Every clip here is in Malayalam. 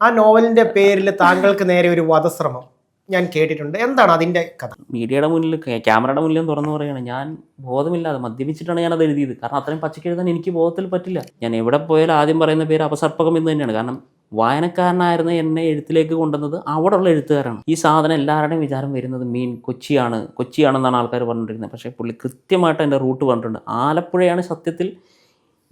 ആ നോവലിന്റെ പേരിൽ താങ്കൾക്ക് നേരെ ഒരു വധശ്രമം. ഞാൻ കേട്ടിട്ടുണ്ട്. എന്താണ് അതിന്റെ കഥ? മീഡിയയുടെ മുന്നിൽ ക്യാമറയുടെ മുന്നിലും തുറന്നു പറയുകയാണ് ഞാൻ ബോധമില്ലാതെ മദ്യപിച്ചിട്ടാണ് ഞാൻ അത് എഴുതിയത്. കാരണം അത്രയും പച്ചയ്ക്ക് എഴുതാൻ എനിക്ക് ബോധത്തിൽ പറ്റില്ല. ഞാൻ എവിടെ പോയാലും ആദ്യം പറയുന്ന പേര് അപസർപ്പകം എന്ന് തന്നെയാണ്. കാരണം വായനക്കാരനായിരുന്ന എന്നെ എഴുത്തിലേക്ക് കൊണ്ടുവന്നത് അവിടെയുള്ള എഴുത്തുകാരാണ്. ഈ സാധനം എല്ലാവരുടെയും വിചാരം വരുന്നത് മീൻ കൊച്ചിയാണ് കൊച്ചിയാണെന്നാണ് ആൾക്കാർ പറഞ്ഞിട്ടിരുന്നത് പക്ഷേ പുള്ളി കൃത്യമായിട്ട് എന്റെ റൂട്ട് പറഞ്ഞിട്ടുണ്ട്. ആലപ്പുഴയാണ് സത്യത്തിൽ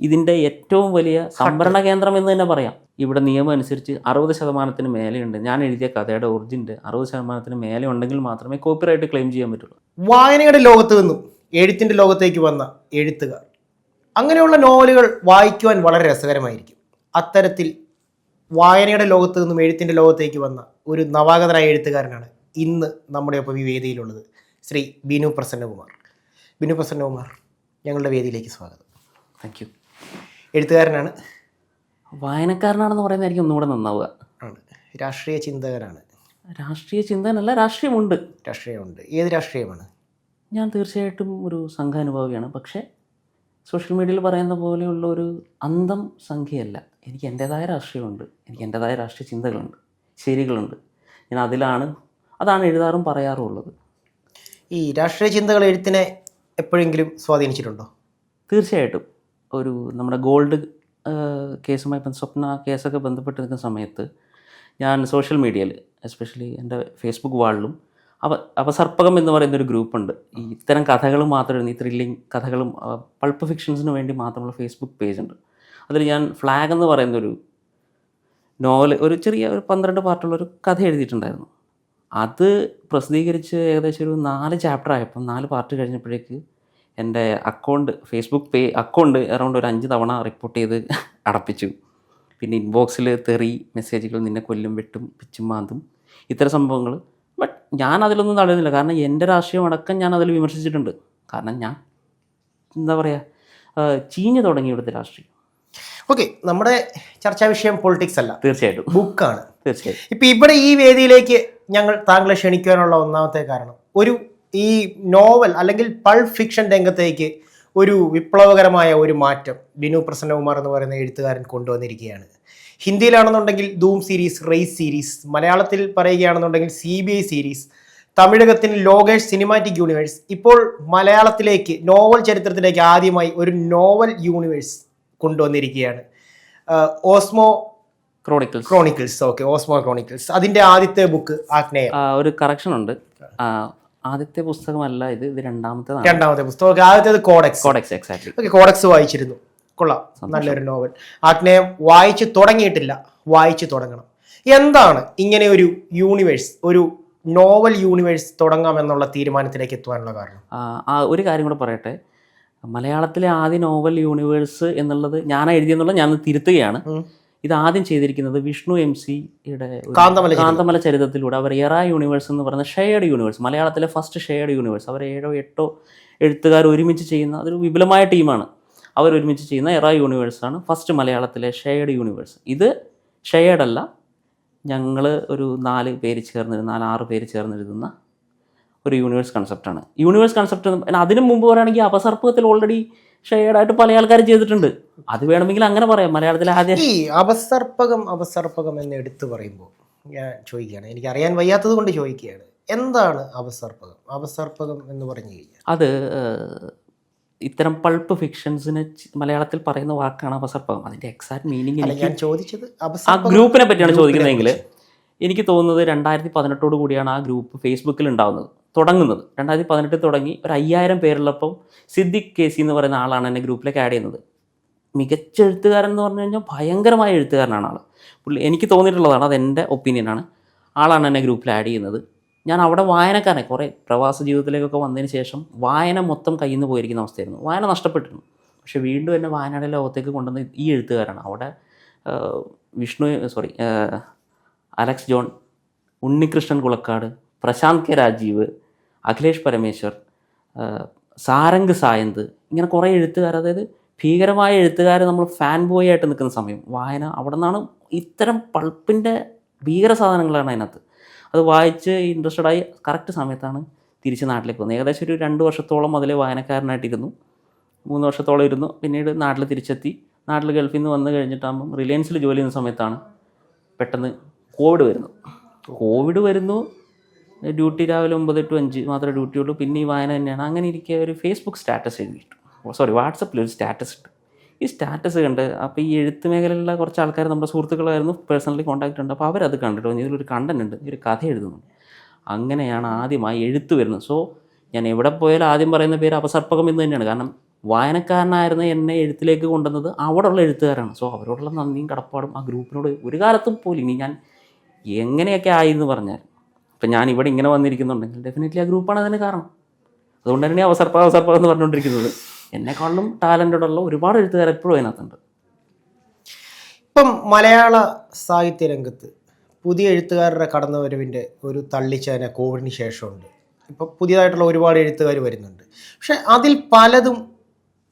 ഇതിന്റെ ഏറ്റവും വലിയ സംഭരണ കേന്ദ്രം എന്ന് തന്നെ പറയാം. ഇവിടെ നിയമം അനുസരിച്ച് അറുപത് ശതമാനത്തിന് മേലെയുണ്ട്. ഞാൻ എഴുതിയ കഥയുടെ ഒറിജിന്റെ അറുപത് ശതമാനത്തിന് മേലെ ഉണ്ടെങ്കിൽ മാത്രമേ കോപ്പിറൈറ്റ് ക്ലെയിം ചെയ്യാൻ പറ്റുള്ളൂ. വായനയുടെ ലോകത്ത് നിന്നും എഴുത്തിന്റെ ലോകത്തേക്ക് വന്ന എഴുത്തുകാർ. അങ്ങനെയുള്ള നോവലുകൾ വായിക്കുവാൻ വളരെ രസകരമായിരിക്കും. അത്തരത്തിൽ വായനയുടെ ലോകത്ത് നിന്നും എഴുത്തിന്റെ ലോകത്തേക്ക് വന്ന ഒരു നവാഗതനായ എഴുത്തുകാരനാണ് ഇന്ന് നമ്മുടെ ഒപ്പം ഈ വേദിയിലുള്ളത്. ശ്രീ ബിനു പ്രസന്നകുമാർ. ബിനു പ്രസന്നകുമാർ ഞങ്ങളുടെ വേദിയിലേക്ക് സ്വാഗതം. താങ്ക് യു എഴുത്തുകാരനാണ്. വായനക്കാരനാണെന്ന് പറയുന്നതായിരിക്കും ഒന്നുകൂടെ നന്നാവുക. ആണ്. രാഷ്ട്രീയ ചിന്തകനാണ്. രാഷ്ട്രീയ ചിന്തനല്ല രാഷ്ട്രീയമുണ്ട്. രാഷ്ട്രീയമുണ്ട്. ഏത് രാഷ്ട്രീയമാണ്? ഞാൻ തീർച്ചയായിട്ടും ഒരു സംഘാനുഭവിയാണ്. പക്ഷേ സോഷ്യൽ മീഡിയയിൽ പറയുന്ന പോലെയുള്ള ഒരു അന്തം സംഖ്യയല്ല. എനിക്ക് എന്റേതായ രാഷ്ട്രീയമുണ്ട്. എനിക്ക് എന്റേതായ രാഷ്ട്രീയ ചിന്തകളുണ്ട്. ശരികളുണ്ട് ഞാൻ അതിലാണ് അതാണ് എഴുതാറും പറയാറും ഉള്ളത്. ഈ രാഷ്ട്രീയ ചിന്തകൾ എഴുത്തിനെ എപ്പോഴെങ്കിലും സ്വാധീനിച്ചിട്ടുണ്ടോ? തീർച്ചയായിട്ടും. ഒരു നമ്മുടെ ഗോൾഡ് കേസുമായി സ്വപ്ന കേസൊക്കെ ബന്ധപ്പെട്ട് നിൽക്കുന്ന സമയത്ത് ഞാൻ സോഷ്യൽ മീഡിയയിൽ എസ്പെഷ്യലി എന്റെ ഫേസ്ബുക്ക് വാളിലും അവ അവസർപ്പകം എന്ന് പറയുന്ന ഒരു ഗ്രൂപ്പുണ്ട്. ഈ ഇത്തരം കഥകൾ മാത്രം ഈ ത്രില്ലിങ് കഥകളും പൾപ്പ് ഫിക്ഷൻസിന് വേണ്ടി മാത്രമുള്ള ഫേസ്ബുക്ക് പേജ് ഉണ്ട് അതിൽ ഞാൻ ഫ്ലാഗ് എന്ന് പറയുന്നൊരു നോവൽ ഒരു ചെറിയ ഒരു പന്ത്രണ്ട് പാർട്ടുള്ള ഒരു കഥ എഴുതിയിട്ടുണ്ടായിരുന്നു. അത് പ്രസിദ്ധീകരിച്ച് ഏകദേശം ഒരു നാല് ചാപ്റ്റർ ആയപ്പം നാല് പാർട്ട് കഴിഞ്ഞപ്പോഴേക്ക് എന്റെ account Facebook pay account around ഒരു അഞ്ച് തവണ റിപ്പോർട്ട് ചെയ്ത് അടപ്പിച്ചു. പിന്നെ ഇൻബോക്സിൽ തെറി മെസ്സേജുകൾ നിന്നെ കൊല്ലും വെട്ടും പിച്ചും മാന്തും. ഇത്തരം സംഭവങ്ങൾ. ബട്ട് ഞാൻ അതിലൊന്നും തടയുന്നില്ല. കാരണം എന്റെ രാഷ്ട്രീയം അടക്കം ഞാൻ അതിൽ വിമർശിച്ചിട്ടുണ്ട്. കാരണം ഞാൻ എന്താ പറയുക ചീഞ്ഞു തുടങ്ങി ഇവിടുത്തെ രാഷ്ട്രീയം. ഓക്കെ നമ്മുടെ ചർച്ചാ വിഷയം പൊളിറ്റിക്സ് അല്ല. തീർച്ചയായിട്ടും. ബുക്കാണ് തീർച്ചയായിട്ടും. ഇപ്പം ഇവിടെ ഈ വേദിയിലേക്ക് ഞങ്ങൾ താങ്കളെ ക്ഷണിക്കാനുള്ള ഒന്നാമത്തെ കാരണം. ഒരു ഈ നോവൽ അല്ലെങ്കിൽ പൾ ഫിക്ഷൻ രംഗത്തേക്ക് ഒരു വിപ്ലവകരമായ ഒരു മാറ്റം ബിനു പ്രസന്നകുമാർ എന്ന് പറയുന്ന എഴുത്തുകാരൻ കൊണ്ടുവന്നിരിക്കുകയാണ്. ഹിന്ദിയിലാണെന്നുണ്ടെങ്കിൽ ധൂം സീരീസ് റേസ് സീരീസ് മലയാളത്തിൽ പറയുകയാണെന്നുണ്ടെങ്കിൽ സി ബി ഐ സീരീസ് തമിഴകത്തിന് ലോകേഷ് സിനിമാറ്റിക് യൂണിവേഴ്സ് ഇപ്പോൾ മലയാളത്തിലേക്ക് നോവൽ ചരിത്രത്തിലേക്ക് ആദ്യമായി ഒരു നോവൽ യൂണിവേഴ്സ് കൊണ്ടുവന്നിരിക്കുകയാണ്. Osmo chronicles chronicles okay Osmo chronicles അതിന്റെ ആദ്യത്തെ ബുക്ക് ആഗ്നേയ ഒരു കറക്ഷൻ ഉണ്ട്. ആദ്യത്തെ പുസ്തകമല്ല ഇത് ഇത് രണ്ടാമത്തേതാണ്. രണ്ടാമത്തെ പുസ്തകം. ആദ്യത്തേത് codex codex exactly okay codex വായിച്ചിരുന്നു. കൊള്ളാം. നല്ലൊരു നോവൽ. ആജ്ഞയം വായിച്ചു തുടങ്ങിയിട്ടില്ല. വായിച്ചു തുടങ്ങണം. എന്താണ് ഇങ്ങനെ ഒരു യൂണിവേഴ്സ് ഒരു നോവൽ യൂണിവേഴ്സ് തുടങ്ങാം എന്നുള്ള തീരുമാനത്തിലേക്ക് എത്തുവാനുള്ള കാരണം? ആ ഒരു കാര്യം കൂടെ പറയട്ടെ. മലയാളത്തിലെ ആദ്യ നോവൽ യൂണിവേഴ്സ് എന്നുള്ളത് ഞാൻ എഴുതിയെന്നുള്ളത് ഞാൻ തിരുത്തുകയാണ്. ഇത് ആദ്യം ചെയ്തിരിക്കുന്നത് വിഷ്ണു എം സിയുടെ കാന്തമല ചരിതത്തിലൂടെ ചരിത്രത്തിലൂടെ അവർ എറ യൂണിവേഴ്സ് എന്ന് പറയുന്ന ഷെയർഡ് യൂണിവേഴ്സ് മലയാളത്തിലെ ഫസ്റ്റ് ഷെയർഡ് യൂണിവേഴ്സ് അവർ ഏഴോ എട്ടോ എഴുത്തുകാർ ഒരുമിച്ച് ചെയ്യുന്ന അതൊരു വിപുലമായ ടീമാണ് അവർ ഒരുമിച്ച് ചെയ്യുന്ന എറ യൂണിവേഴ്സാണ് ഫസ്റ്റ് മലയാളത്തിലെ ഷെയർഡ് യൂണിവേഴ്സ്. ഇത് ഷെയർഡ് അല്ല ഞങ്ങൾ ഒരു നാല് പേര് ചേർന്നിരുന്ന നാല് ആറ് പേര് ചേർന്നിരുന്ന ഒരു യൂണിവേഴ്സ് കൺസെപ്റ്റാണ് യൂണിവേഴ്സ് കൺസെപ്റ്റ് അതിനു മുമ്പ് പറയുകയാണെങ്കിൽ അപസർപ്പത്തിൽ ഓൾറെഡി ഷെയർഡായിട്ട് പല ആൾക്കാർ ചെയ്തിട്ടുണ്ട്. അത് വേണമെങ്കിൽ അങ്ങനെ പറയാം. മലയാളത്തിൽ ആദ്യം ഈ അപസർപ്പകം അപസർപ്പകം എന്ന് എടുത്തു പറയുമ്പോൾ ഞാൻ ചോദിക്കുകയാണ്. എനിക്ക് അറിയാൻ വയ്യാത്തത് കൊണ്ട് ചോദിക്കുകയാണ്. എന്താണ് അപസർപ്പകം അപസർപ്പകം എന്ന് പറഞ്ഞു കഴിഞ്ഞാൽ? അത് ഇത്തരം പൾപ്പ് ഫിക്ഷൻസിന് മലയാളത്തിൽ പറയുന്ന വാക്കാണ് അപസർപ്പകം അതിന്റെ എക്സാക്ട് മീനിങ് ഞാൻ ചോദിച്ചത് ആ ഗ്രൂപ്പിനെ പറ്റിയാണ് ചോദിക്കുന്നതെങ്കിൽ. എനിക്ക് തോന്നുന്നത് രണ്ടായിരത്തി പതിനെട്ടോട് കൂടിയാണ് ആ ഗ്രൂപ്പ് ഫേസ്ബുക്കിൽ ഉണ്ടാവുന്നത് തുടങ്ങുന്നത്. രണ്ടായിരത്തി പതിനെട്ടിൽ തുടങ്ങി ഒരു അയ്യായിരം പേരുള്ളപ്പം സിദ്ദിഖ് കേസി എന്ന് പറയുന്ന ആളാണ് എന്നെ ഗ്രൂപ്പിലേക്ക് ആഡ് ചെയ്യുന്നത്. മികച്ച എഴുത്തുകാരൻ എന്ന് പറഞ്ഞു കഴിഞ്ഞാൽ ഭയങ്കരമായ എഴുത്തുകാരനാണ് ആൾ പുള്ളി എനിക്ക് തോന്നിയിട്ടുള്ളതാണ് അത് എന്റെ ഒപ്പീനിയനാണ് ആളാണ് എന്നെ ഗ്രൂപ്പിൽ ആഡ് ചെയ്യുന്നത്. ഞാൻ അവിടെ വായനക്കാരനെ കുറേ പ്രവാസ ജീവിതത്തിലേക്കൊക്കെ വന്നതിന് ശേഷം വായന മൊത്തം കയ്യിൽ നിന്ന് പോയിരിക്കുന്ന അവസ്ഥയായിരുന്നു. വായന നഷ്ടപ്പെട്ടിരുന്നു. പക്ഷേ വീണ്ടും എന്നെ വായനയുടെ ലോകത്തേക്ക് കൊണ്ടുവന്ന ഈ എഴുത്തുകാരാണ് അവിടെ Vishnu sorry Alex John Unnikrishnan Kulakkad Prashanth K Rajeev Akhilesh Parameswar Sarang Sayanth ഇങ്ങനെ കുറേ എഴുത്തുകാർ അതായത് ഭീകരമായ എഴുത്തുകാർ നമ്മൾ ഫാൻ ബോയ് ആയിട്ട് നിൽക്കുന്ന സമയം വായന അവിടെ നിന്നാണ് ഇത്തരം പൾപ്പിന്റെ ഭീകര സാധനങ്ങളാണ് അതിനകത്ത്. അത് വായിച്ച് ഇൻട്രസ്റ്റഡ് ആയി കറക്റ്റ് സമയത്താണ് തിരിച്ച് നാട്ടിലേക്ക് വന്നത്. ഏകദേശം ഒരു രണ്ട് വർഷത്തോളം അതിൽ വായനക്കാരനായിട്ടിരുന്നു. മൂന്ന് വർഷത്തോളം ഇരുന്നു. പിന്നീട് നാട്ടിൽ തിരിച്ചെത്തി. നാട്ടിൽ ഗൾഫിൽ നിന്ന് വന്നു കഴിഞ്ഞിട്ടാകുമ്പം റിലയൻസിൽ ജോലി ചെയ്യുന്ന സമയത്താണ് പെട്ടെന്ന് കോവിഡ് വരുന്നു. കോവിഡ് വരുന്നു. ഡ്യൂട്ടി രാവിലെ ഒമ്പത് ടു അഞ്ച് മാത്രമേ ഡ്യൂട്ടി ഉള്ളൂ. പിന്നെ ഈ വായന തന്നെയാണ്. അങ്ങനെ ഇരിക്കുക ഒരു ഫേസ്ബുക്ക് സ്റ്റാറ്റസ് എഴുതിയിട്ടു സോറി വാട്സപ്പിൽ ഒരു സ്റ്റാറ്റസ് ഇട്ടു. ഈ സ്റ്റാറ്റസ് കണ്ട് അപ്പോൾ ഈ എഴുത്ത് മേഖലയിലുള്ള കുറച്ച് ആൾക്കാർ നമ്മുടെ സുഹൃത്തുക്കളായിരുന്നു പേഴ്സണലി കോൺടാക്റ്റ് ഉണ്ട് അപ്പോൾ അവരത് കണ്ടിട്ട് പറഞ്ഞു, ഇതിലൊരു കണ്ടന്റ് ഉണ്ട്. ഒരു കഥ എഴുതുന്നുണ്ട് അങ്ങനെയാണ് ആദ്യമായി എഴുത്ത് വരുന്നത്. സോ ഞാൻ എവിടെ പോയാലും ആദ്യം പറയുന്ന പേര് അപസർപ്പകം എന്ന് തന്നെയാണ്. കാരണം വായനക്കാരനായിരുന്ന എന്നെ എഴുത്തിലേക്ക് കൊണ്ടുവന്നത് അവിടെയുള്ള എഴുത്തുകാരാണ്. സോ അവരോടുള്ള നന്ദിയും കടപ്പാടും ആ ഗ്രൂപ്പിനോട് ഒരു കാലത്തും പോലും ഇനി ഞാൻ എങ്ങനെയൊക്കെ ആയി എന്ന് പറഞ്ഞാൽ ഇപ്പം ഞാൻ ഇവിടെ ഇങ്ങനെ വന്നിരിക്കുന്നുണ്ടെങ്കിൽ ഡെഫിനറ്റ്ലി ആ ഗ്രൂപ്പാണ് അതിന് കാരണം. അതുകൊണ്ട് തന്നെ അവസർപ്പ അവസർപ്പ എന്ന് പറഞ്ഞുകൊണ്ടിരിക്കുന്നത്. എന്നെക്കാളും ടാലന്റഡുള്ള ഒരുപാട് എഴുത്തുകാർ എപ്പോഴും അതിനകത്തുണ്ട്. ഇപ്പം മലയാള സാഹിത്യ രംഗത്ത് പുതിയ എഴുത്തുകാരുടെ കടന്നുവരവിന്റെ ഒരു തള്ളിച്ചേന കോവിഡിന് ശേഷമുണ്ട്. ഇപ്പം പുതിയതായിട്ടുള്ള ഒരുപാട് എഴുത്തുകാർ വരുന്നുണ്ട്. പക്ഷെ അതിൽ പലതും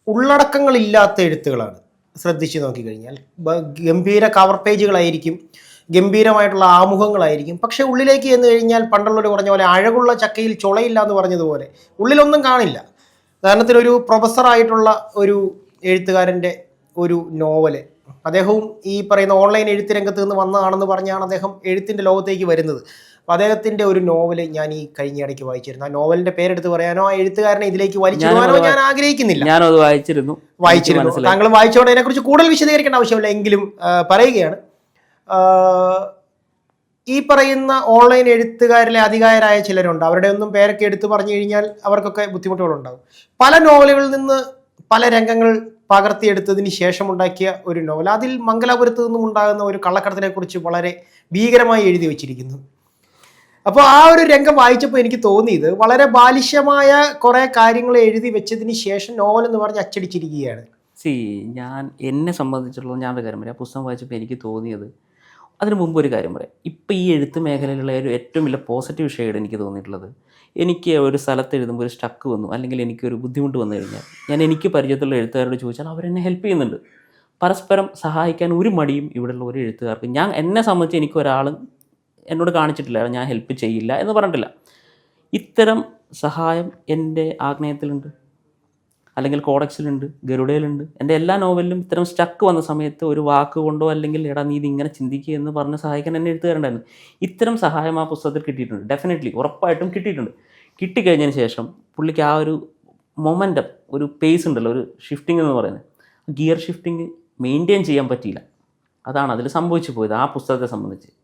ഉള്ളടക്കങ്ങളില്ലാത്ത എഴുത്തുകളാണ് ശ്രദ്ധിച്ചു നോക്കിക്കഴിഞ്ഞാൽ. ഗംഭീര കവർ പേജുകളായിരിക്കും ഗംഭീരമായിട്ടുള്ള ആമുഖങ്ങളായിരിക്കും. പക്ഷേ ഉള്ളിലേക്ക് ചെന്ന് കഴിഞ്ഞാൽ പണ്ടുള്ളവർ പറഞ്ഞ പോലെ അഴകുള്ള ചക്കയിൽ ചുളയില്ല എന്ന് പറഞ്ഞതുപോലെ ഉള്ളിലൊന്നും കാണില്ല. ഉദാഹരണത്തിന് ഒരു പ്രൊഫസറായിട്ടുള്ള ഒരു എഴുത്തുകാരന്റെ ഒരു നോവൽ. അദ്ദേഹവും ഈ പറയുന്ന ഓൺലൈൻ എഴുത്ത് രംഗത്ത് നിന്ന് വന്നതാണെന്ന് പറഞ്ഞാണ് അദ്ദേഹം എഴുത്തിന്റെ ലോകത്തേക്ക് വരുന്നത്. അപ്പോൾ അദ്ദേഹത്തിന്റെ ഒരു നോവൽ ഞാൻ ഈ കഴിഞ്ഞ ഇടയ്ക്ക് വായിച്ചിരുന്നു. ആ നോവലിന്റെ പേരെടുത്ത് പറയാനോ ആ എഴുത്തുകാരനെ ഇതിലേക്ക് വലിച്ചിടുവാനോ ഞാൻ ആഗ്രഹിക്കുന്നില്ല. ഞാനത് വായിച്ചിരുന്നു. വായിച്ചിരുന്നു. താങ്കളും താങ്കൾ വായിച്ചോടെ അതിനെക്കുറിച്ച് കൂടുതൽ വിശദീകരിക്കേണ്ട ആവശ്യമില്ല. എങ്കിലും പറയുകയാണ്. ഈ പറയുന്ന ഓൺലൈൻ എഴുത്തുകാരിലെ അധികാരായ ചിലരുണ്ട്. അവരുടെ ഒന്നും പേരൊക്കെ എടുത്തു പറഞ്ഞു കഴിഞ്ഞാൽ അവർക്കൊക്കെ ബുദ്ധിമുട്ടുകളുണ്ടാകും പല നോവലുകളിൽ നിന്ന് പല രംഗങ്ങൾ പകർത്തിയെടുത്തതിന് ശേഷം ഉണ്ടാക്കിയ ഒരു നോവൽ. അതിൽ മംഗലാപുരത്ത് നിന്നും ഉണ്ടാകുന്ന ഒരു കള്ളക്കടത്തിനെ കുറിച്ച് വളരെ ഭീകരമായി എഴുതി വച്ചിരിക്കുന്നു. അപ്പോൾ ആ ഒരു രംഗം വായിച്ചപ്പോൾ എനിക്ക് തോന്നിയത് വളരെ ബാലിശമായ കുറെ കാര്യങ്ങൾ എഴുതി വെച്ചതിന് ശേഷം നോവൽ എന്ന് പറഞ്ഞ് അച്ചടിച്ചിരിക്കുകയാണ്. സി ഞാൻ എന്നെ സംബന്ധിച്ചുള്ള ഞാൻ കാര്യം ആ പുസ്തകം വായിച്ചപ്പോൾ എനിക്ക് തോന്നിയത് അതിന് മുമ്പ് ഒരു കാര്യം പറയാം. ഇപ്പം ഈ എഴുത്ത് മേഖലയിലുള്ള ഒരു ഏറ്റവും വലിയ പോസിറ്റീവ് ഷെയ്ഡ് എനിക്ക് തോന്നിയിട്ടുള്ളത് എനിക്ക് ഒരു സ്ഥലത്ത് എഴുതുമ്പോൾ ഒരു സ്റ്റക്ക് വന്നു അല്ലെങ്കിൽ എനിക്കൊരു ബുദ്ധിമുട്ട് വന്നു കഴിഞ്ഞാൽ ഞാൻ എനിക്ക് പരിചയത്തിലുള്ള എഴുത്തുകാരോട് ചോദിച്ചാൽ അവരെന്നെ ഹെൽപ്പ് ചെയ്യുന്നുണ്ട്. പരസ്പരം സഹായിക്കാൻ ഒരു മടിയും ഇവിടെയുള്ള ഒരു എഴുത്തുകാർക്ക് ഞാൻ എന്നെ സംബന്ധിച്ച് എനിക്ക് ഒരാൾ എന്നോട് കാണിച്ചിട്ടില്ല ഞാൻ ഹെൽപ്പ് ചെയ്യില്ല എന്ന് പറഞ്ഞിട്ടില്ല. ഇത്തരം സഹായം എന്റെ ആഗ്നേയത്തിലുണ്ട്. അല്ലെങ്കിൽ കോഡക്സിലുണ്ട് ഗരുഡയിലുണ്ട് എന്റെ എല്ലാ നോവലിലും ഇത്തരം സ്റ്റക്ക് വന്ന സമയത്ത് ഒരു വാക്ക് കൊണ്ടോ അല്ലെങ്കിൽ എടാ നീ ഇതിങ്ങനെ ചിന്തിക്കുക എന്ന് പറഞ്ഞ് സഹായിക്കാൻ എന്നെ എഴുത്തുകാരുണ്ടായിരുന്നു ഇത്തരം സഹായം ആ പുസ്തകത്തിൽ കിട്ടിയിട്ടുണ്ട്. ഡെഫിനറ്റ്ലി ഉറപ്പായിട്ടും കിട്ടിയിട്ടുണ്ട്. കിട്ടിക്കഴിഞ്ഞതിന് ശേഷം പുള്ളിക്ക് ആ ഒരു മൊമെന്റം ഒരു പേസ് ഉണ്ടല്ലോ ഒരു ഷിഫ്റ്റിംഗ് എന്ന് പറയുന്നത്. ഗിയർ ഷിഫ്റ്റിംഗ് മെയിന്റെയിൻ ചെയ്യാൻ പറ്റിയില്ല. അതാണ് അതിൽ സംഭവിച്ചു പോയത് ആ പുസ്തകത്തെ സംബന്ധിച്ച്.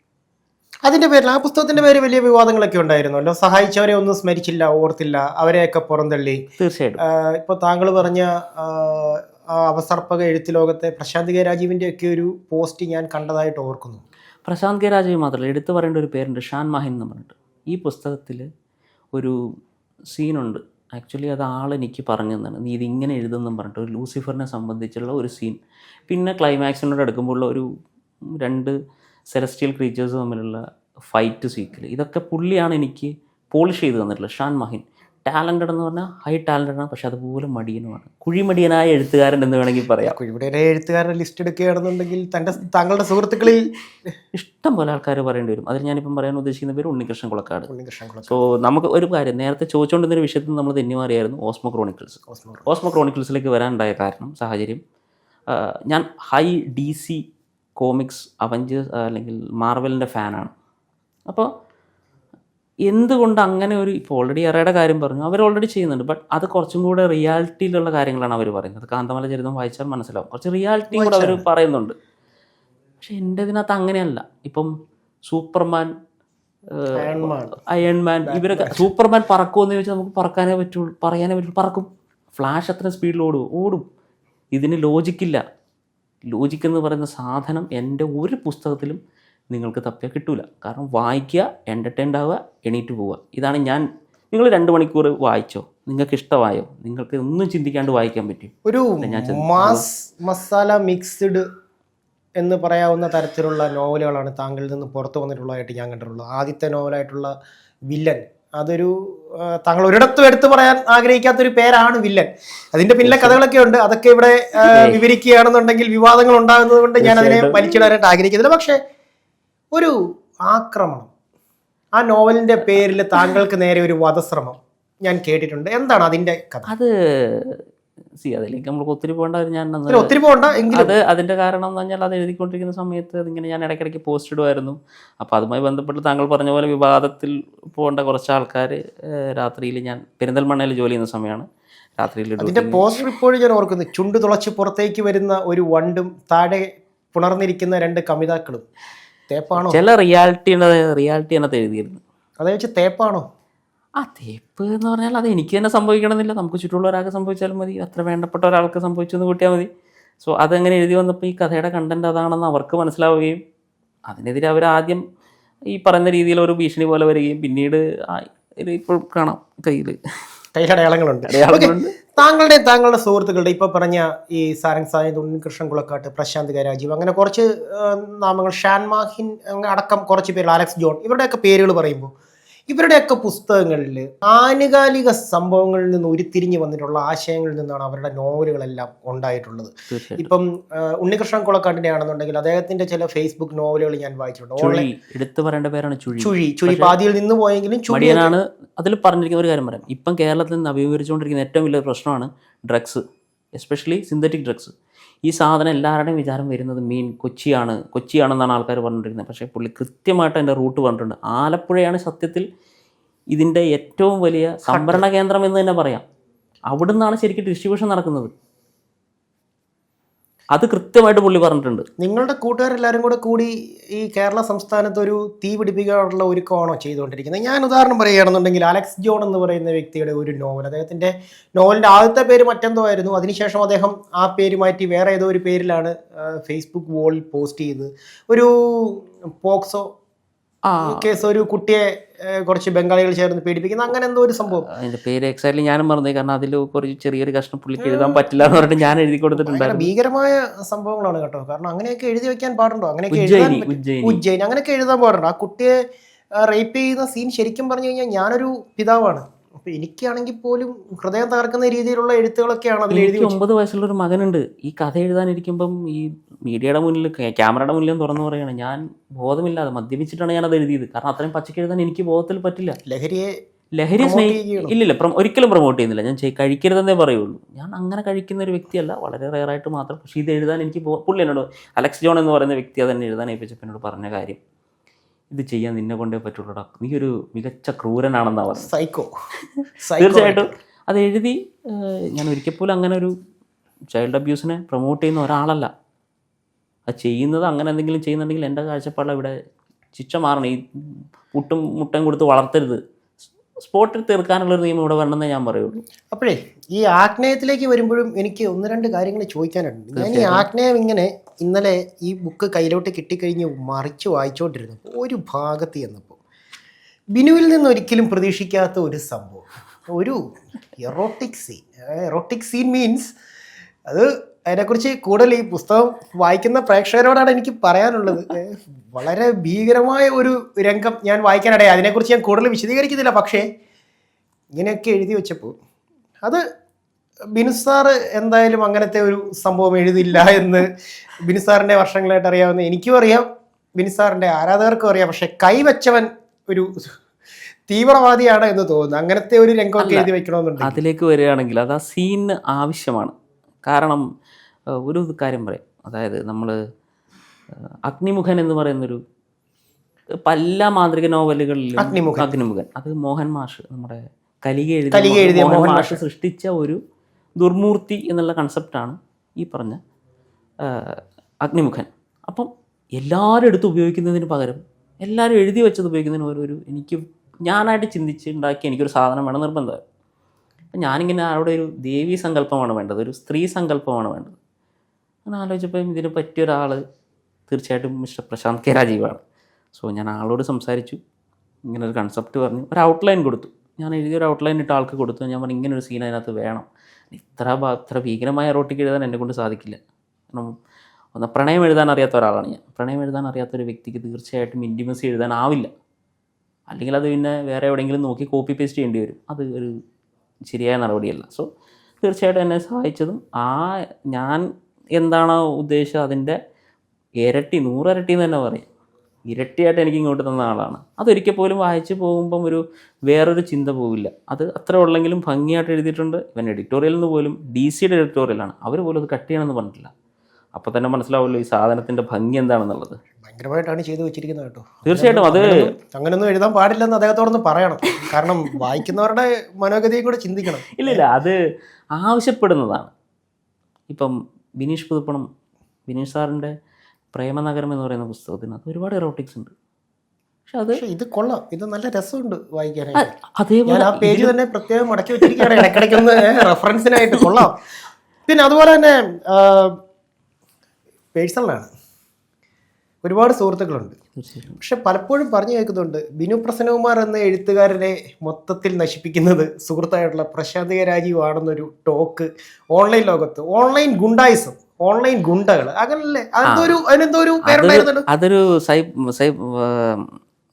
അതിന്റെ പേരിൽ ആ പുസ്തകത്തിന്റെ പേര് വലിയ വിവാദങ്ങളൊക്കെ ഉണ്ടായിരുന്നല്ലോ. സഹായിച്ചവരെ ഒന്നും സ്മരിച്ചില്ല ഓർത്തില്ല. അവരെയൊക്കെ പുറന്തള്ളി. തീർച്ചയായിട്ടും. ഇപ്പൊ താങ്കൾ പറഞ്ഞ അവസർപ്പക എഴുത്ത് ലോകത്തെ പ്രശാന്ത് കെ രാജീവിന്റെ ഒക്കെ ഒരു പോസ്റ്റ് ഞാൻ കണ്ടതായിട്ട് ഓർക്കുന്നു. പ്രശാന്ത് കെ രാജീവ് മാത്രമല്ല എടുത്തു പറയേണ്ട ഒരു പേരുണ്ട് ഷാൻ മാഹിൻ എന്ന് പറഞ്ഞിട്ട്. ഈ പുസ്തകത്തിൽ ഒരു സീനുണ്ട്. ആക്ച്വലി അത് ആൾ എനിക്ക് പറഞ്ഞു തന്നാണ് നീ ഇതിങ്ങനെ എഴുതുന്നു പറഞ്ഞിട്ട് ഒരു ലൂസിഫറിനെ സംബന്ധിച്ചുള്ള ഒരു സീൻ. പിന്നെ ക്ലൈമാക്സിനോട് അടുക്കുമ്പോഴുള്ള ഒരു രണ്ട് സെലസ്റ്റിയൽ ക്രീച്ചേഴ്സ് തമ്മിലുള്ള ഫൈറ്റ് സീക്കിൽ ഇതൊക്കെ പുള്ളിയാണ് എനിക്ക് പോളിഷ് ചെയ്ത് തന്നിട്ടുള്ളത് ഷാൻ മഹിൻ. ടാലന്റഡ് എന്ന് പറഞ്ഞാൽ ഹൈ ടാലന്റഡ് ആണ്. പക്ഷെ അതുപോലെ മടിയനുമാണ്. കുഴിമടിയനായ എഴുത്തുകാരൻ എന്ന് വേണമെങ്കിൽ പറയാം. കുഴിമടിയനായ എഴുത്തുകാരുടെ ലിസ്റ്റ് എടുക്കുകയാണെന്നുണ്ടെങ്കിൽ തന്റെ താങ്കളുടെ സുഹൃത്തുക്കളിൽ ഇഷ്ടം പോലെ ആൾക്കാർ പറയേണ്ടി വരും. അതിൽ ഞാനിപ്പം പറയാൻ ഉദ്ദേശിക്കുന്ന പേര് ഉണ്ണികൃഷ്ണൻ കുളക്കാട്. സോ നമുക്ക് ഒരു കാര്യം നേരത്തെ ചോദിച്ചുകൊണ്ടിരുന്ന വിഷയത്തിൽ നമ്മൾ തന്നെ മാറിയായിരുന്നു ഓസ്മോ ക്രോണിക്കിൾസ്. ഓസ്മോ ക്രോണിക്കിൾസിലേക്ക് വരാനുണ്ടായ കാരണം സാഹചര്യം ഞാൻ ഹൈ ഡി സി കോമിക്സ് അവഞ്ചേഴ്സ് അല്ലെങ്കിൽ മാർവലിന്റെ ഫാനാണ്. അപ്പോൾ എന്തുകൊണ്ട് അങ്ങനെ ഒരു ഇപ്പോൾ ഓൾറെഡി എറയുടെ കാര്യം പറഞ്ഞു അവർ ഓൾറെഡി ചെയ്യുന്നുണ്ട്. ബട്ട് അത് കുറച്ചും കൂടെ റിയാലിറ്റിയിലുള്ള കാര്യങ്ങളാണ് അവർ പറയുന്നത്. കാന്തമല ചരിതം വായിച്ചാൽ മനസ്സിലാവും. കുറച്ച് റിയാലിറ്റിയും കൂടെ അവർ പറയുന്നുണ്ട്. പക്ഷെ എന്റെ ഇതിനകത്ത് അങ്ങനെയല്ല. ഇപ്പം സൂപ്പർമാൻ. Iron Man. ഇവരൊക്കെ സൂപ്പർമാൻ പറക്കുമെന്ന് ചോദിച്ചാൽ നമുക്ക് പറക്കാനേ പറ്റുള്ളൂ പറയാനേ പറ്റുള്ളൂ. പറക്കും. ഫ്ലാഷ് അത്ര സ്പീഡിൽ ഓടും. ഓടും. ഇതിന് ലോജിക്കില്ല ലോജിക്ക് എന്ന് പറയുന്ന സാധനം എന്റെ ഒരു പുസ്തകത്തിലും നിങ്ങൾക്ക് തപ്പിയ കിട്ടില്ല കാരണം വായിക്കുക എന്റർടൈൻഡ് ആവുക എണീറ്റ് പോവുക. ഇതാണ് ഞാൻ നിങ്ങൾ രണ്ട് മണിക്കൂർ വായിച്ചോ? നിങ്ങൾക്ക് ഇഷ്ടമായോ? നിങ്ങൾക്ക് ഒന്നും ചിന്തിക്കാണ്ട് വായിക്കാൻ പറ്റും. ഒരു മാസ് മസാല മിക്സ്ഡ് എന്ന് പറയാവുന്ന തരത്തിലുള്ള നോവലുകളാണ് താങ്കളിൽ നിന്ന് പുറത്തു വന്നിട്ടുള്ളതായിട്ട് ഞാൻ കണ്ടിട്ടുള്ളത്. ആദ്യത്തെ നോവലായിട്ടുള്ള വില്ലൻ. അതൊരു താങ്കൾ ഒരിടത്തും എടുത്തു പറയാൻ ആഗ്രഹിക്കാത്തൊരു പേരാണ് വില്ലൻ. അതിന്റെ പിന്നിലെ കഥകളൊക്കെ ഉണ്ട് അതൊക്കെ ഇവിടെ വിവരിക്കുകയാണെന്നുണ്ടെങ്കിൽ വിവാദങ്ങൾ ഉണ്ടാകുന്നത് കൊണ്ട് ഞാൻ അതിനെ. വലിച്ചിടാനായിട്ട് ആഗ്രഹിക്കുന്നില്ല. പക്ഷേ ഒരു ആക്രമണം. ആ നോവലിന്റെ പേരിൽ താങ്കൾക്ക് നേരെ ഒരു വധശ്രമം ഞാൻ കേട്ടിട്ടുണ്ട്. എന്താണ് അതിന്റെ കഥ? അത് സി അതിലേക്ക് നമുക്ക് ഒത്തിരി പോകേണ്ട ഒരു ഞാൻ ഒത്തിരി പോകണ്ട അത് അതിന്റെ കാരണം എന്ന് പറഞ്ഞാൽ അത് എഴുതിക്കൊണ്ടിരിക്കുന്ന സമയത്ത് അതിങ്ങനെ ഞാൻ ഇടയ്ക്കിടയ്ക്ക് പോസ്റ്റ് ഇടുമായിരുന്നു. അപ്പോൾ അതുമായി ബന്ധപ്പെട്ട് താങ്കൾ പറഞ്ഞ പോലെ വിവാദത്തിൽ പോകേണ്ട കുറച്ച് ആൾക്കാർ രാത്രിയിൽ ഞാൻ പെരിന്തൽമണ്ണയിൽ ജോലി ചെയ്യുന്ന സമയമാണ്. രാത്രിയിൽ അതിന്റെ പോസ്റ്റർ ഇപ്പോഴും ഞാൻ ഓർക്കുന്നു. ചുണ്ട് തുളച്ച് പുറത്തേക്ക് വരുന്ന ഒരു വണ്ടും താഴെ പുണർന്നിരിക്കുന്ന രണ്ട് കവിതാക്കളും തേപ്പാണോ? ചില റിയാലിറ്റി റിയാലിറ്റി എന്നത് എഴുതിയിരുന്നു അതായത് വെച്ച് തേപ്പാണോ? ആ തേപ്പ് എന്ന് പറഞ്ഞാൽ അത് എനിക്ക് തന്നെ സംഭവിക്കണമെന്നില്ല. നമുക്ക് ചുറ്റുമുള്ള ഒരാൾക്ക് സംഭവിച്ചാലും മതി. അത്ര വേണ്ടപ്പെട്ട ഒരാൾക്ക് സംഭവിച്ചു എന്ന് കൂട്ടിയാൽ മതി. സോ അതങ്ങനെ എഴുതി വന്നപ്പോൾ ഈ കഥയുടെ കണ്ടന്റ് അതാണെന്ന് അവർക്ക് മനസ്സിലാവുകയും അതിനെതിരെ അവർ ആദ്യം ഈ പറയുന്ന രീതിയിൽ ഒരു ഭീഷണി പോലെ വരികയും പിന്നീട് ഇപ്പോൾ കാണാം കയ്യിൽ. കൈയടയാളങ്ങളുണ്ട് അടയാളങ്ങളുണ്ട്. താങ്കളുടെ താങ്കളുടെ സുഹൃത്തുക്കളുടെ ഇപ്പൊ പറഞ്ഞ ഈ സാരംഗ് സായി ഉണ്ണികൃഷ്ണൻ കുളക്കാട്ട് പ്രശാന്ത് കരാജീവ് രാജീവ് അങ്ങനെ കുറച്ച് നാമങ്ങൾ ഷാൻ മാഹിൻ അടക്കം കുറച്ച് പേര് അലക്സ് ജോൺ ഇവരുടെയൊക്കെ പേരുകൾ പറയുമ്പോൾ ഇവരുടെയൊക്കെ പുസ്തകങ്ങളിൽ ആനുകാലിക സംഭവങ്ങളിൽ നിന്ന് ഉരുത്തിരിഞ്ഞ് വന്നിട്ടുള്ള ആശയങ്ങളിൽ നിന്നാണ് അവരുടെ നോവലുകളെല്ലാം ഉണ്ടായിട്ടുള്ളത്. ഇപ്പം ഉണ്ണികൃഷ്ണൻ കുളക്കാട്ടിന്റെ ആണെന്നുണ്ടെങ്കിൽ അദ്ദേഹത്തിന്റെ ചില ഫേസ്ബുക്ക് നോവലുകൾ ഞാൻ വായിച്ചിട്ടുണ്ട്. ഓൺലൈൻ എടുത്തു പറയേണ്ട പേരാണ് ചുഴി. ചുഴി ചുഴി പാതിയിൽ നിന്ന് പോയെങ്കിലും ചുഴിയാണ് അതിൽ പറഞ്ഞിരിക്കുന്ന ഒരു കാര്യം പറയാം. ഇപ്പം കേരളത്തിൽ നിന്ന് അഭിമുഖീകരിച്ചുകൊണ്ടിരിക്കുന്ന ഏറ്റവും വലിയ പ്രശ്നമാണ് ഡ്രഗ്സ് എസ്പെഷ്യലി സിന്തറ്റിക് ഡ്രഗ്സ്. ഈ സാധനം എല്ലാവരുടെയും വിചാരം വരുന്നത് മീൻ കൊച്ചിയാണ് കൊച്ചിയാണെന്നാണ് ആൾക്കാർ പറഞ്ഞിരിക്കുന്നത് പക്ഷേ പുള്ളി കൃത്യമായിട്ട് അതിന്റെ റൂട്ട് പറഞ്ഞിട്ടുണ്ട്. ആലപ്പുഴയാണ് സത്യത്തിൽ ഇതിന്റെ ഏറ്റവും വലിയ സംഭരണ കേന്ദ്രം എന്ന് തന്നെ പറയാം. അവിടുന്നാണ് നിന്നാണ് ശരിക്കും ഡിസ്ട്രിബ്യൂഷൻ നടക്കുന്നത്. അത് കൃത്യമായിട്ട് പുള്ളി പറഞ്ഞിട്ടുണ്ട്. നിങ്ങളുടെ കൂട്ടുകാരെല്ലാവരും കൂടെ കൂടി ഈ കേരള സംസ്ഥാനത്ത് ഒരു തീ പിടിപ്പിക്കാനുള്ള ഒരുക്കമാണോ ചെയ്തുകൊണ്ടിരിക്കുന്നത്? ഞാൻ ഉദാഹരണം പറയുകയാണെന്നുണ്ടെങ്കിൽ അലക്സ് ജോൺ എന്ന് പറയുന്ന വ്യക്തിയുടെ ഒരു നോവൽ അദ്ദേഹത്തിന്റെ നോവലിന്റെ ആദ്യത്തെ പേര് മറ്റെന്തോ ആയിരുന്നു. അതിനുശേഷം അദ്ദേഹം ആ പേര് മാറ്റി വേറെ ഏതോ ഒരു പേരിലാണ് ഫേസ്ബുക്ക് വോളിൽ പോസ്റ്റ് ചെയ്ത് ഒരു പോക്സോ കേസ് ഒരു കുട്ടിയെ കുറച്ച് ബംഗാളികൾ ചേർന്ന് പീഡിപ്പിക്കുന്ന അങ്ങനെ എന്തോ ഒരു സംഭവം. അതിന്റെ പേര് എക്സാക്ട്ലി ഞാനും മറന്നു കാരണം അതിൽ കുറച്ച് ചെറിയൊരു കഷ്ണം പുള്ളിക്ക് എഴുതാൻ പറ്റില്ല എന്ന് പറഞ്ഞിട്ട് ഞാൻ എഴുതി കൊടുത്തിട്ടുണ്ട് കൊടുത്തിട്ടുണ്ടായിരുന്നു ഭീകരമായ സംഭവങ്ങളാണ് കേട്ടോ. കാരണം അങ്ങനെയൊക്കെ എഴുതി വെക്കാൻ പാടുണ്ടോ? അങ്ങനെയൊക്കെ എഴുതാൻ ഉജ്ജയിനി ഉജ്ജയിൻ അങ്ങനെയൊക്കെ എഴുതാൻ പാടുണ്ടോ? ആ കുട്ടിയെ റേപ്പ് ചെയ്യുന്ന സീൻ ശരിക്കും പറഞ്ഞു കഴിഞ്ഞാൽ ഞാനൊരു പിതാവാണ്. അപ്പൊ എനിക്കാണെങ്കിൽ പോലും ഹൃദയം തകർക്കുന്ന രീതിയിലുള്ള എഴുത്തുകളൊക്കെയാണ് അതിൽ എഴുതി എനിക്ക് ഒമ്പത് വയസ്സുള്ള ഒരു മകനുണ്ട്. ഈ കഥ എഴുതാനിരിക്കുമ്പം ഈ മീഡിയയുടെ മുന്നിൽ ക്യാമറയുടെ മുന്നിലും തുറന്നു പറയുകയാണ് ഞാൻ ബോധമില്ലാതെ മദ്യപിച്ചിട്ടാണ് ഞാൻ അത് എഴുതിയത്. കാരണം അത്രയും പച്ചക്ക് എഴുതാൻ എനിക്ക് ബോധത്തിൽ പറ്റില്ല. ലഹരിയെ ലഹരി സ്നേഹിക്കുക ഇല്ലില്ല ഒരിക്കലും പ്രൊമോട്ട് ചെയ്യുന്നില്ല. ഞാൻ കഴിക്കരുതെന്നേ പറയുള്ളൂ. ഞാൻ അങ്ങനെ കഴിക്കുന്ന ഒരു വ്യക്തിയല്ല. വളരെ റയറായിട്ട് മാത്രം. പക്ഷേ ഇത് എഴുതാൻ എനിക്ക് പുള്ളി എന്നോട് അലക്സ് ജോൺ എന്ന് പറയുന്ന വ്യക്തി അതെന്നെ എഴുതാൻ ഏൽപ്പിച്ചപ്പോൾ എന്നോട് പറഞ്ഞ കാര്യം. ഇത് ചെയ്യാൻ നിന്നെ കൊണ്ടേ പറ്റുള്ളൂടാ. നീ ഒരു മികച്ച ക്രൂരനാണെന്ന് പറഞ്ഞത് സൈക്കോ. തീർച്ചയായിട്ടും അത് എഴുതി ഞാൻ ഒരിക്കൽ പോലും അങ്ങനെ ഒരു ചൈൽഡ് അബ്യൂസിനെ പ്രൊമോട്ട് ചെയ്യുന്ന ഒരാളല്ല. അത് ചെയ്യുന്നത് അങ്ങനെ എന്തെങ്കിലും ചെയ്യുന്നുണ്ടെങ്കിൽ എന്റെ കാഴ്ചപ്പാടിൽ ഇവിടെ ശിക്ഷ മാറണം. ഈ പുട്ടും മുട്ടയും കൊടുത്ത് വളർത്തരുത്. സ്പോട്ടിൽ തീർക്കാനുള്ളൊരു നിയമം ഇവിടെ വേണമെന്ന് ഞാൻ പറയുള്ളൂ. അപ്പോഴേ ഈ ആഗ്നേയത്തിലേക്ക് വരുമ്പോഴും എനിക്ക് ഒന്ന് രണ്ട് കാര്യങ്ങൾ ചോദിക്കാനുണ്ട്. ഞാൻ ഈ ആഗ്നേയം ഇങ്ങനെ ഇന്നലെ ഈ ബുക്ക് കയ്യിലോട്ട് കിട്ടിക്കഴിഞ്ഞ് മറിച്ച് വായിച്ചുകൊണ്ടിരുന്നു ഒരു ഭാഗത്ത് ചെന്നപ്പോൾ. ബിനുവിൽ നിന്ന് ഒരിക്കലും പ്രതീക്ഷിക്കാത്ത ഒരു സംഭവം. ഒരു erotic scene erotic scene means അത് അതിനെക്കുറിച്ച് കൂടുതൽ ഈ പുസ്തകം വായിക്കുന്ന പ്രേക്ഷകരോടാണ് എനിക്ക് പറയാനുള്ളത്. വളരെ ഭീകരമായ ഒരു രംഗം ഞാൻ വായിക്കാനിടയായി. അതിനെക്കുറിച്ച് ഞാൻ കൂടുതൽ വിശദീകരിക്കുന്നില്ല. പക്ഷേ ഇങ്ങനെയൊക്കെ എഴുതി വെച്ചപ്പോൾ അത് ബിനുസാർ എന്തായാലും അങ്ങനത്തെ ഒരു സംഭവം എഴുതില്ല എന്ന് ബിനുസാറിന്റെ വർഷങ്ങളായിട്ട് അറിയാവുന്ന എനിക്കും അറിയാം. ബിനുസാറിന്റെ ആരാധകർക്കും അറിയാം. പക്ഷെ കൈവച്ചവൻ ഒരു തീവ്രവാദിയാണ് എന്ന് തോന്നുന്നു. അങ്ങനത്തെ ഒരു രംഗമൊക്കെ എഴുതി വെക്കണമെന്നുണ്ട് അതിലേക്ക് വരികയാണെങ്കിൽ അത് ആ സീനിന് ആവശ്യമാണ്. കാരണം ഒരു കാര്യം പറയാം. അതായത് നമ്മൾ അഗ്നിമുഖൻ എന്ന് പറയുന്നൊരു പല മാന്ത്രിക നോവലുകളിലും അഗ്നിമുഖൻ. അഗ്നിമുഖൻ. അത് മോഹൻ മാഷ് നമ്മുടെ കലിക എഴുതിയ മോഹൻ മാഷ് സൃഷ്ടിച്ച ഒരു ദുർമൂർത്തി എന്നുള്ള കൺസെപ്റ്റാണ് ഈ പറഞ്ഞ അഗ്നിമുഖൻ. അപ്പം എല്ലാവരും എടുത്ത് ഉപയോഗിക്കുന്നതിന് പകരം എല്ലാവരും എഴുതി വെച്ചത് ഉപയോഗിക്കുന്നതിന് ഒരു ഒരു എനിക്ക് ഞാനായിട്ട് ചിന്തിച്ച് ഉണ്ടാക്കി എനിക്കൊരു സാധനം വേണം നിർബന്ധമായി അപ്പം ഞാനിങ്ങനെ അവിടെ ഒരു ദേവീ സങ്കല്പമാണ് വേണ്ടത് ഒരു സ്ത്രീ സങ്കല്പമാണ് വേണ്ടത്. അങ്ങനെ ആലോചിച്ചപ്പോൾ ഇതിന് പറ്റിയ ഒരാൾ തീർച്ചയായിട്ടും മിസ്റ്റർ പ്രശാന്ത് കെ രാജീവാണ്. സോ ഞാൻ ആളോട് സംസാരിച്ചു. ഇങ്ങനെ ഒരു കൺസെപ്റ്റ് പറഞ്ഞു. ഒരു ഔട്ട്ലൈൻ കൊടുത്തു. ഞാൻ എഴുതിയ ഒരു ഔട്ട്ലൈൻ ഇട്ട് ആൾക്ക് കൊടുത്തു. ഞാൻ പറഞ്ഞു ഇങ്ങനെ ഒരു സീൻ അതിനകത്ത് വേണം. ഇത്ര അത്ര ഭീകരമായ റോട്ടിക്ക് എഴുതാൻ എന്നെ കൊണ്ട് സാധിക്കില്ല. കാരണം ഒന്ന് പ്രണയം എഴുതാൻ അറിയാത്ത ഒരാളാണ് ഞാൻ. പ്രണയം എഴുതാൻ അറിയാത്ത ഒരു വ്യക്തിക്ക് തീർച്ചയായിട്ടും ഇന്റിമസി എഴുതാനാവില്ല അല്ലെങ്കിൽ അത് പിന്നെ വേറെ എവിടെയെങ്കിലും നോക്കി കോപ്പി പേസ്റ്റ് ചെയ്യേണ്ടി വരും. അത് ഒരു ശരിയായ നടപടിയല്ല. സോ തീർച്ചയായിട്ടും എന്നെ സഹായിച്ചതും ആ ഞാൻ എന്താണോ ഉദ്ദേശം? അതിന്റെ ഇരട്ടി നൂറിരട്ടി എന്ന് തന്നെ പറയും. ഇരട്ടിയായിട്ട് എനിക്ക് ഇങ്ങോട്ട് തന്ന ആളാണ്. അതൊരിക്കൽ പോലും വായിച്ച് പോകുമ്പം ഒരു വേറൊരു ചിന്ത പോവില്ല. അത് അത്ര ഉള്ളെങ്കിലും ഭംഗിയായിട്ട് എഴുതിയിട്ടുണ്ട്. ഇവൻ എഡിറ്റോറിയൽ എന്ന് പോലും ഡി സിയുടെ എഡിറ്റോറിയലാണ് അവർ പോലും അത് കട്ട് ചെയ്യണമെന്ന് പറഞ്ഞിട്ടില്ല. അപ്പോൾ തന്നെ മനസ്സിലാവുമല്ലോ ഈ സാധനത്തിന്റെ ഭംഗി എന്താണെന്നുള്ളത്. ഭയങ്കരമായിട്ടാണ് ചെയ്തു വെച്ചിരിക്കുന്നത് കേട്ടോ. തീർച്ചയായിട്ടും അത് അങ്ങനെയൊന്നും- എഴുതാൻ പാടില്ലെന്ന് അദ്ദേഹത്തോടൊന്ന് പറയണം. കാരണം വായിക്കുന്നവരുടെ മനോഗതിയെ കൂടെ ചിന്തിക്കണം. ഇല്ല ഇല്ല അത് ആവശ്യപ്പെടുന്നതാണ്. ഇപ്പം ബിനീഷ് പുതുപ്പണം ബിനീഷ് സാറിന്റെ പ്രേമനഗരം എന്ന് പറയുന്ന പുസ്തകത്തിന് അത് ഒരുപാട് എറോട്ടിക്സ് ഉണ്ട്. പക്ഷെ അത് ഇത് കൊള്ളാം. ഇത് നല്ല രസമുണ്ട് വായിക്കാനായിട്ട്. അതേപോലെ ആ പേജ് തന്നെ പ്രത്യേകം മടക്കി വെച്ചിരിക്കുകയാണ്. ഇടയ്ക്കിടയ്ക്കൊന്ന് റെഫറൻസിനായിട്ട് കൊള്ളാം. പിന്നെ അതുപോലെ തന്നെ പേഴ്സണലാണ്. ഒരുപാട് സുഹൃത്തുക്കളുണ്ട്. തീർച്ചയായിട്ടും. പക്ഷെ പലപ്പോഴും പറഞ്ഞു കേൾക്കുന്നുണ്ട് ബിനു പ്രസന്നകുമാർ എന്ന എഴുത്തുകാരനെ മൊത്തത്തിൽ നശിപ്പിക്കുന്നത് സുഹൃത്തായിട്ടുള്ള പ്രശാന്ത് കെ രാജീവ് ആണെന്നൊരു ടോക്ക് ഓൺലൈൻ ലോകത്ത്. ഓൺലൈൻ ഗുണ്ടായിസം ഓൺലൈൻ ഗുണ്ടകൾ അങ്ങനല്ലേ? അതെന്തോ ഒരു അതിനെന്തോ ഒരു അതൊരു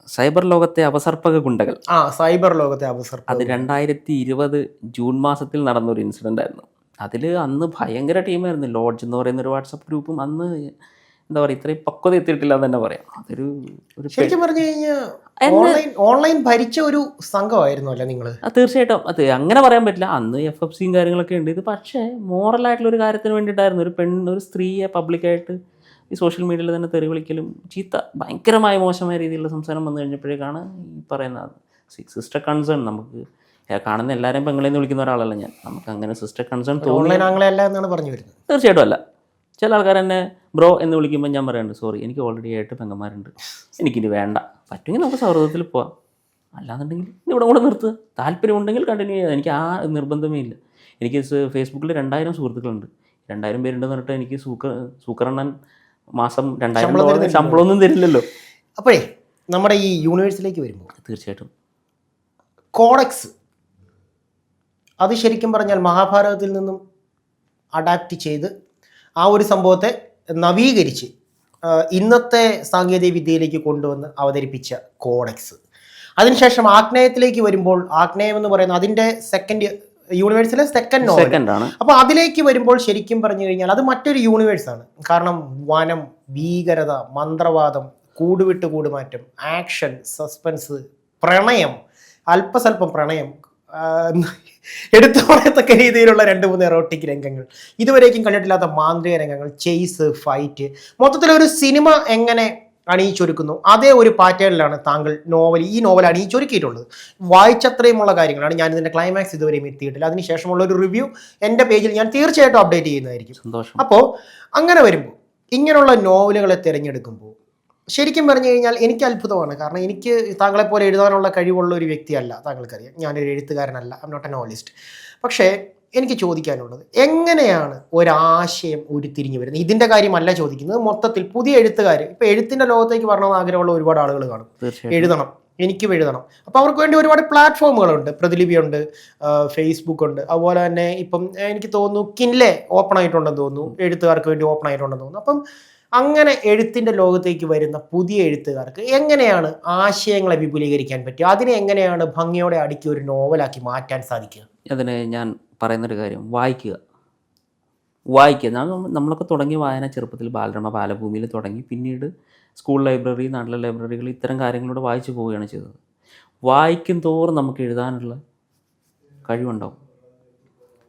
സൈബർ ലോകത്തെ അവസർപ്പക ഗുണ്ടകൾ. ആ സൈബർ ലോകത്തെ അവസർപ്പ അത് രണ്ടായിരത്തി ഇരുപത് ജൂൺ മാസത്തിൽ നടന്ന ഒരു ഇൻസിഡന്റ് ആയിരുന്നു അതിൽ അന്ന് ഭയങ്കര ടീമായിരുന്നു. ലോഡ്ജ് എന്ന് പറയുന്ന ഒരു വാട്സപ്പ് ഗ്രൂപ്പും അന്ന് എന്താ പറയുക ഇത്രയും പക്വത എത്തിയിട്ടില്ല എന്ന് തന്നെ പറയാം. അതൊരു ഒരു ശരിക്കും പറഞ്ഞു കഴിഞ്ഞാൽ ഓൺലൈൻ ഓൺലൈൻ ഭരിച്ച ഒരു സംഘമായിരുന്നു അല്ലേ നിങ്ങൾ തീർച്ചയായിട്ടും. അത് അങ്ങനെ പറയാൻ പറ്റില്ല. അന്ന് എഫ് എഫ് സിയും കാര്യങ്ങളൊക്കെ ഉണ്ട്. ഇത് പക്ഷേ മോറലായിട്ടുള്ള ഒരു കാര്യത്തിന് വേണ്ടിയിട്ടായിരുന്നു. ഒരു പെണ്ണ് ഒരു സ്ത്രീയെ പബ്ലിക്കായിട്ട് ഈ സോഷ്യൽ മീഡിയയിൽ തന്നെ തെറി വിളിക്കലും ചീത്ത ഭയങ്കരമായ മോശമായ രീതിയിലുള്ള സംസാരം വന്നു കഴിഞ്ഞപ്പോഴേക്കാണ് ഈ പറയുന്നത്. സിസ്റ്റർ കൺസേൺ നമുക്ക്. കാണുന്ന എല്ലാവരെയും പെങ്ങളെന്ന് വിളിക്കുന്ന ഒരാളല്ല ഞാൻ. നമുക്ക് അങ്ങനെ സിസ്റ്റർ കൺസേൺ തോന്നി ഓൺലൈൻ ആംഗ്ലേ എന്നാണ് പറഞ്ഞു വരുന്നത്. തീർച്ചയായിട്ടും അല്ല. ചില ആൾക്കാർ എന്നെ ബ്രോ എന്ന് വിളിക്കുമ്പോൾ ഞാൻ പറയുന്നുണ്ട് സോറി എനിക്ക് ഓൾറെഡി ആയിട്ട് പെങ്ങന്മാരുണ്ട്. എനിക്കിനി വേണ്ട. പറ്റുമെങ്കിൽ നമുക്ക് സൗഹൃദത്തിൽ പോവാം. അല്ലാന്നുണ്ടെങ്കിൽ ഇവിടെ കൂടെ നിർത്തുക താല്പര്യമുണ്ടെങ്കിൽ കണ്ടിന്യൂ ചെയ്യാം. എനിക്ക് ആ നിർബന്ധമേ ഇല്ല. എനിക്ക് ഫേസ്ബുക്കിൽ രണ്ടായിരം സുഹൃത്തുക്കളുണ്ട്. രണ്ടായിരം പേരുണ്ടെന്ന് പറഞ്ഞിട്ട് എനിക്ക് സൂക്കർ സൂക്കറണ്ണൻ മാസം രണ്ടായിരം ഡോളർ. ശമ്പളമൊന്നും തരില്ലല്ലോ. അപ്പോഴേ നമ്മുടെ ഈ യൂണിവേഴ്സിലേക്ക് വരുമ്പോൾ തീർച്ചയായിട്ടും. കോഡക്സ് അത് ശരിക്കും പറഞ്ഞാൽ മഹാഭാരതത്തിൽ നിന്നും അഡാപ്റ്റ് ചെയ്ത് ആ ഒരു സംഭവത്തെ നവീകരിച്ച് ഇന്നത്തെ സാങ്കേതിക വിദ്യയിലേക്ക് കൊണ്ടുവന്ന് അവതരിപ്പിച്ച കോഡക്സ് അതിനുശേഷം ആഗ്നേയത്തിലേക്ക് വരുമ്പോൾ ആഗ്നേയം എന്ന് പറയുന്ന അതിന്റെ സെക്കൻഡ് യൂണിവേഴ്സിലെ സെക്കൻഡ് നോവൽ അപ്പോൾ അതിലേക്ക് വരുമ്പോൾ ശരിക്കും പറഞ്ഞു കഴിഞ്ഞാൽ അത് മറ്റൊരു യൂണിവേഴ്സാണ് കാരണം വനം ഭീകരത മന്ത്രവാദം കൂടുവിട്ട് കൂടുമാറ്റം ആക്ഷൻ സസ്പെൻസ് പ്രണയം അല്പസ്വല്പം പ്രണയം എടുത്തു പറയത്തക്ക രീതിയിലുള്ള രണ്ട് മൂന്ന് എറോട്ടിക് രംഗങ്ങൾ. ഇതുവരേക്കും കണ്ടിട്ടില്ലാത്ത മാന്ത്രിക രംഗങ്ങൾ ചെയ്സ് ഫൈറ്റ് മൊത്തത്തിൽ ഒരു സിനിമ എങ്ങനെ അണിയിച്ചൊരുക്കുന്നു? അതേ ഒരു പാറ്റേണിലാണ് താങ്കൾ നോവൽ ഈ നോവൽ അണിയിച്ചൊരുക്കിയിട്ടുള്ളത്. വായിച്ചത്രയുമുള്ള കാര്യങ്ങളാണ് ഞാൻ ഇതിന്റെ ക്ലൈമാക്സ് ഇതുവരെയും എത്തിയിട്ടില്ല. അതിനുശേഷമുള്ള ഒരു റിവ്യൂ എന്റെ പേജിൽ ഞാൻ തീർച്ചയായിട്ടും അപ്ഡേറ്റ് ചെയ്യുന്നതായിരിക്കും. സന്തോഷം. അപ്പോൾ അങ്ങനെ വരുമ്പോൾ ഇങ്ങനെയുള്ള നോവലുകളെ തിരഞ്ഞെടുക്കുമ്പോൾ ശരിക്കും പറഞ്ഞു കഴിഞ്ഞാൽ എനിക്ക് അത്ഭുതമാണ്. കാരണം എനിക്ക് താങ്കളെപ്പോലെ എഴുതാനുള്ള കഴിവുള്ള ഒരു വ്യക്തിയല്ല താങ്കൾക്കറിയാം. ഞാനൊരു എഴുത്തുകാരനല്ല. ഐ നോട്ട് എ നോവലിസ്റ്റ് പക്ഷേ എനിക്ക് ചോദിക്കാനുള്ളത് എങ്ങനെയാണ് ഒരാശയം ഉരുത്തിരിഞ്ഞു വരുന്നത്? ഇതിന്റെ കാര്യമല്ല ചോദിക്കുന്നത്. മൊത്തത്തിൽ പുതിയ എഴുത്തുകാർ ഇപ്പൊ എഴുത്തിന്റെ ലോകത്തേക്ക് വരണമെന്ന് ആഗ്രഹമുള്ള ഒരുപാട് ആളുകൾ കാണും. എഴുതണം. എനിക്കും എഴുതണം. അപ്പോൾ അവർക്ക് വേണ്ടി ഒരുപാട് പ്ലാറ്റ്ഫോമുകളുണ്ട്. പ്രതിലിപിയുണ്ട് ഫേസ്ബുക്ക് ഉണ്ട് അതുപോലെ തന്നെ ഇപ്പം എനിക്ക് തോന്നുന്നു കിൻലെ ഓപ്പൺ ആയിട്ടുണ്ടെന്ന് തോന്നുന്നു. എഴുത്തുകാർക്ക് വേണ്ടി ഓപ്പൺ ആയിട്ടുണ്ടെന്ന് തോന്നുന്നു. അപ്പം അങ്ങനെ എഴുത്തിന്റെ ലോകത്തേക്ക് വരുന്ന പുതിയ എഴുത്തുകാർക്ക് എങ്ങനെയാണ് ആശയങ്ങളെ വിപുലീകരിക്കാൻ പറ്റുക അതിനെ എങ്ങനെയാണ് ഭംഗിയോടെ അടുക്കി ഒരു നോവലാക്കി മാറ്റാൻ സാധിക്കുക? അതിന് ഞാൻ പറയുന്നൊരു കാര്യം വായിക്കുക. വായിക്കുക. നമ്മളൊക്കെ തുടങ്ങിയ വായന ചെറുപ്പത്തിൽ ബാലരമ ബാലഭൂമിയിൽ തുടങ്ങി പിന്നീട് സ്കൂൾ ലൈബ്രറി നാട്ടിലെ ലൈബ്രറികൾ ഇത്തരം കാര്യങ്ങളോട് വായിച്ചു പോവുകയാണ് ചെയ്തത്. വായിക്കും തോറും നമുക്ക് എഴുതാനുള്ള കഴിവുണ്ടാവും.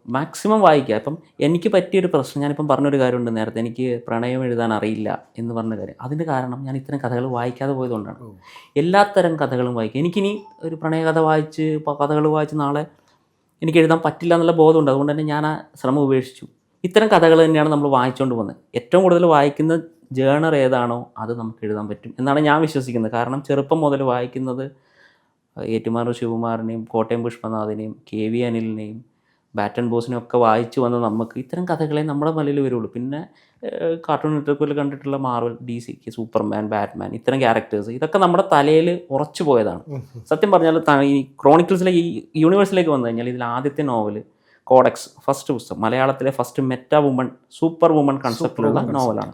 മാക്സിമം വായിക്കുക. അപ്പം എനിക്ക് പറ്റിയൊരു പ്രശ്നം ഞാനിപ്പം പറഞ്ഞൊരു കാര്യമുണ്ട് നേരത്തെ എനിക്ക് പ്രണയം എഴുതാൻ അറിയില്ല എന്ന് പറഞ്ഞ കാര്യം. അതിന്റെ കാരണം ഞാൻ ഇത്തരം കഥകൾ വായിക്കാതെ പോയതുകൊണ്ടാണ്. എല്ലാത്തരം കഥകളും വായിക്കുക എനിക്കിനി ഒരു പ്രണയകഥ വായിച്ച് കഥകൾ വായിച്ച് നാളെ എനിക്ക് എഴുതാൻ പറ്റില്ല എന്നുള്ള ബോധമുണ്ട്. അതുകൊണ്ട് തന്നെ ഞാൻ ആ ശ്രമം ഉപേക്ഷിച്ചു. ഇത്തരം കഥകൾ തന്നെയാണ് നമ്മൾ വായിച്ചുകൊണ്ട് പോകുന്നത്. ഏറ്റവും കൂടുതൽ വായിക്കുന്ന ജേണർ ഏതാണോ അത് നമുക്ക് എഴുതാൻ പറ്റും എന്നാണ് ഞാൻ വിശ്വസിക്കുന്നത്. കാരണം ചെറുപ്പം മുതൽ വായിക്കുന്നത് ഏറ്റുമാനൂർ ശിവകുമാറിനെയും കോട്ടയം പുഷ്പനാഥിനെയും കെ വി അനിലിനെയും ബാറ്റൺ ബോസിനെ ഒക്കെ വായിച്ചു വന്ന നമുക്ക് ഇത്തരം കഥകളെ നമ്മുടെ മലയിൽ വരുള്ളൂ. പിന്നെ കാർട്ടൂൺ നെറ്റ്വർക്കിൽ കണ്ടിട്ടുള്ള മാർവൽ ഡി സിക്ക് സൂപ്പർമാൻ ബാറ്റ്മാൻ ഇത്തരം ക്യാരക്ടേഴ്സ് ഇതൊക്കെ നമ്മുടെ തലയിൽ ഉറച്ചു പോയതാണ്. സത്യം പറഞ്ഞാൽ ഈ ക്രോണിക്കിൾസിലേക്ക് ഈ യൂണിവേഴ്സിലേക്ക് വന്നു കഴിഞ്ഞാൽ ഇതിൽ ആദ്യത്തെ നോവൽ കോഡക്സ് ഫസ്റ്റ് പുസ്തകം മലയാളത്തിലെ first meta woman super woman കൺസെപ്റ്റിലുള്ള നോവലാണ്